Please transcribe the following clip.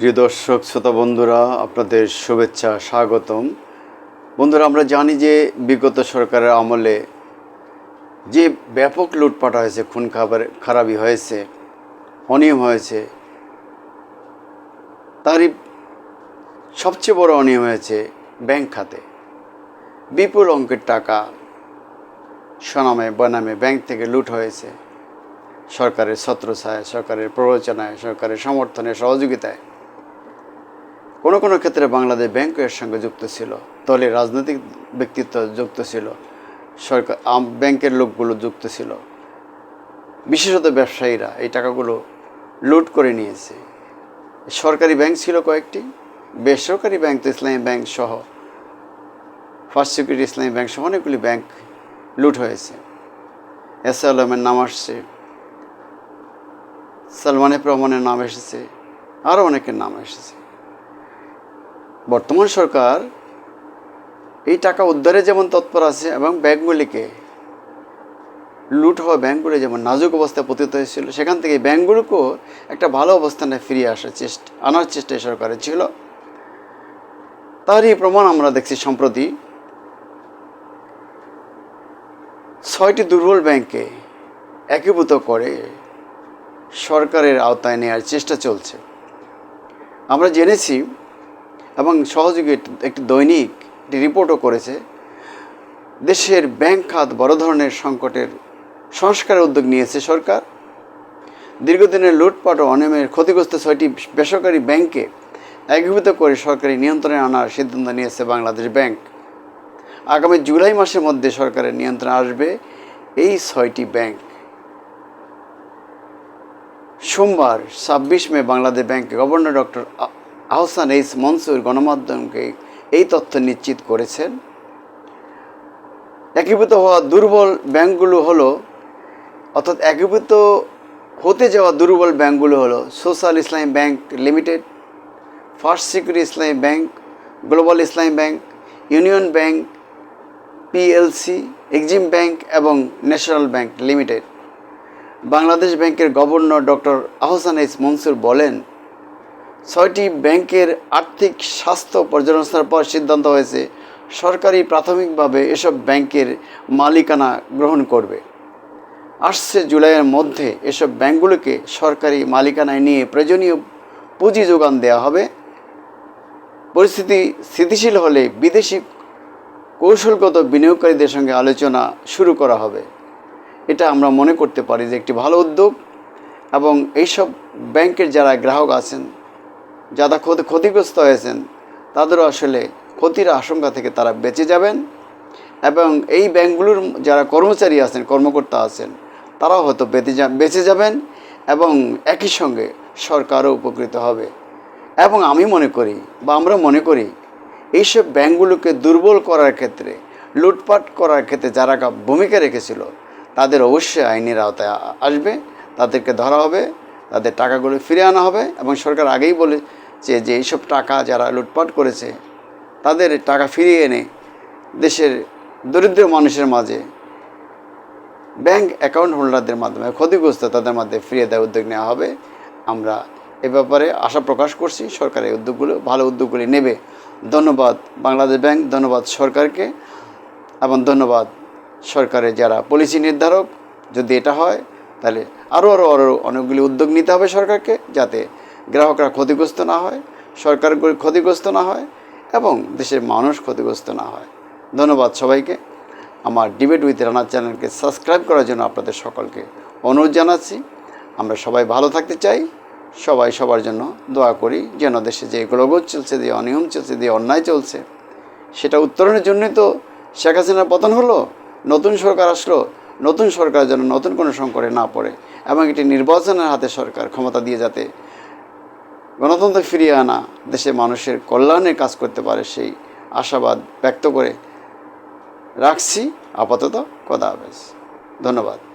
প্রিয় দর্শক, শ্রোতা বন্ধুরা, আপনাদের শুভেচ্ছা, স্বাগতম। বন্ধুরা, আমরা জানি যে বিগত সরকারের আমলে যে ব্যাপক লুটপাট হয়েছে, খুন খাবার, খারাপি হয়েছে, অনিয়ম হয়েছে, তারই সবচেয়ে বড় অনিয়ম হয়েছে ব্যাংক খাতে। বিপুল অঙ্কের টাকা সনামে বনামে ব্যাংক থেকে লুট হয়েছে। সরকারের ছত্রছায় সরকারের প্ররোচনায়, সরকারের সমর্থনে, সহযোগিতায়। কোনো কোনো ক্ষেত্রে বাংলাদেশ ব্যাংক এর সঙ্গে যুক্ত ছিল, দলের রাজনৈতিক ব্যক্তিত্ব যুক্ত ছিল, সরকার ব্যাংকের লোকগুলো যুক্ত ছিল। বিশেষত ব্যবসায়ীরা এই টাকাগুলো লুট করে নিয়েছে। সরকারি ব্যাংক ছিল কয়েকটি, বেসরকারি ব্যাংক তো ইসলামী ব্যাংক সহ, ফার্স্ট সিকিউরিটি ইসলামী ব্যাংক সহ অনেকগুলি ব্যাংক লুট হয়েছে। এস আলমের নাম আসছে, সালমান রহমানের নাম এসেছে, আরও অনেকের নাম এসেছে। বর্তমান সরকার এই টাকা উদ্ধারে যেমন তৎপর আছে এবং ব্যাংকগুলিকে লুট হওয়া ব্যাংকগুলি যেমন নাজুক অবস্থায় পতিত হয়েছিল, সেখান থেকে ব্যাংকগুলোকেও একটা ভালো অবস্থানে ফিরিয়ে আসার চেষ্টা, আনার চেষ্টা সরকারের ছিল। তারই প্রমাণ আমরা দেখছি সম্প্রতি ছয়টি দুর্বল ব্যাংকে একীভূত করে সরকারের আওতায় নেওয়ার চেষ্টা চলছে। আমরা জেনেছি এবং সহযোগী একটি- দৈনিক একটি রিপোর্টও করেছে, দেশের ব্যাংক খাত বড় ধরনের সংকটের সংস্কারের উদ্যোগ নিয়েছে সরকার। দীর্ঘদিনের লুটপাট ও অনিয়মের ক্ষতিগ্রস্ত ছয়টি বেসরকারি ব্যাংকে একীভূত করে সরকারি নিয়ন্ত্রণে আনার সিদ্ধান্ত নিয়েছে বাংলাদেশ ব্যাংক। আগামী জুলাই মাসের মধ্যে সরকারের নিয়ন্ত্রণে আসবে এই ছয়টি ব্যাংক। সোমবার ছাব্বিশ মে বাংলাদেশ ব্যাংকে governor doctor Ahsan H Mansur গণমাধ্যমকে এই তথ্য নিশ্চিত করেছেন। একীভূত হওয়া দুর্বল ব্যাংকগুলো হলো, অর্থাৎ একীভূত হতে যাওয়া দুর্বল ব্যাংকগুলো হলো Social Islami Bank Limited, First Security Islami Bank, Global Islami Bank, Union Bank, PLC, EXIM Bank এবং ন্যাশনাল ব্যাংক লিমিটেড। বাংলাদেশ ব্যাংকের governor doctor Ahsan H Mansur বলেন ছয়টি ব্যাংকের আর্থিক স্বাস্থ্য পর্যালোচনার পর সিদ্ধান্ত হয়েছে, সরকারি প্রাথমিকভাবে এসব ব্যাংকের মালিকানা গ্রহণ করবে। আসছে জুলাইয়ের মধ্যে এসব ব্যাংকগুলোকে সরকারি মালিকানায় নিয়ে প্রয়োজনীয় পুঁজি যোগান দেওয়া হবে। পরিস্থিতি স্থিতিশীল হলে বিদেশি কৌশলগত বিনিয়োগকারীদের সঙ্গে আলোচনা শুরু করা হবে। এটা আমরা মনে করতে পারি যে একটি ভালো উদ্যোগ এবং এইসব ব্যাংকের যারা গ্রাহক আছেন যারা ক্ষতি ক্ষতিগ্রস্ত হয়েছেন, তাদেরও আসলে ক্ষতির আশঙ্কা থেকে তারা বেঁচে যাবেন। এবং এই ব্যাংকগুলোর যারা কর্মচারী আছেন, কর্মকর্তা আছেন, তারাও হয়তো বেঁচে যা বেঁচে যাবেন এবং একই সঙ্গে সরকারও উপকৃত হবে। এবং আমি মনে করি বা আমরা মনে করি, এইসব ব্যাংকগুলোকে দুর্বল করার ক্ষেত্রে, লুটপাট করার ক্ষেত্রে যারা ভূমিকা রেখেছিল, তাদের অবশ্যই আইনের আওতায় আসবে, তাদেরকে ধরা হবে, তাদের টাকাগুলো ফিরে আনা হবে এবং সরকার আগেই বলেছে যে এইসব টাকা যারা লুটপাট করেছে, তাদের টাকা ফিরিয়ে এনে দেশের দরিদ্র মানুষের মাঝে ব্যাংক অ্যাকাউন্ট হোল্ডারদের মাধ্যমে, ক্ষতিগ্রস্ত তাদের মাধ্যমে ফিরিয়ে দেওয়ার উদ্যোগ নেওয়া হবে। আমরা এ ব্যাপারে আশা প্রকাশ করছি, সরকার এই উদ্যোগগুলো, ভালো উদ্যোগগুলি নেবে। ধন্যবাদ বাংলাদেশ ব্যাংক, ধন্যবাদ সরকারকে এবং ধন্যবাদ সরকারের যারা পলিসি নির্ধারক। যদি এটা হয়, তাহলে আরও আরও আরও অনেকগুলি উদ্যোগ নিতে হবে সরকারকে যাতে গ্রাহকরা ক্ষতিগ্রস্ত না হয় সরকার ক্ষতিগ্রস্ত না হয় এবং দেশের মানুষ ক্ষতিগ্রস্ত না হয়। ধন্যবাদ সবাইকে। আমার ডিবেট উইথ রানা চ্যানেলকে সাবস্ক্রাইব করার জন্য আপনাদের সকলকে অনুরোধ জানাচ্ছি। আমরা সবাই ভালো থাকতে চাই। সবাই সবার জন্য দোয়া করি যেন দেশে যে গ্রগত চলছে, যে অনিয়ম চলছে, যে অন্যায় চলছে, সেটা উত্তরণের জন্যই তো শেখ হাসিনার পতন হলো। নতুন সরকার আসলো, নতুন সরকার যেন নতুন কোনো সংকটে না পড়ে এবং এটি নির্বাচনের হাতে সরকার ক্ষমতা দিয়ে যাতে গণতন্ত্র ফিরিয়ে আনা দেশে মানুষের কল্যাণে কাজ করতে পারে সেই আশাবাদ ব্যক্ত করে রাখছি। আপাতত কথা হাফেজ। ধন্যবাদ।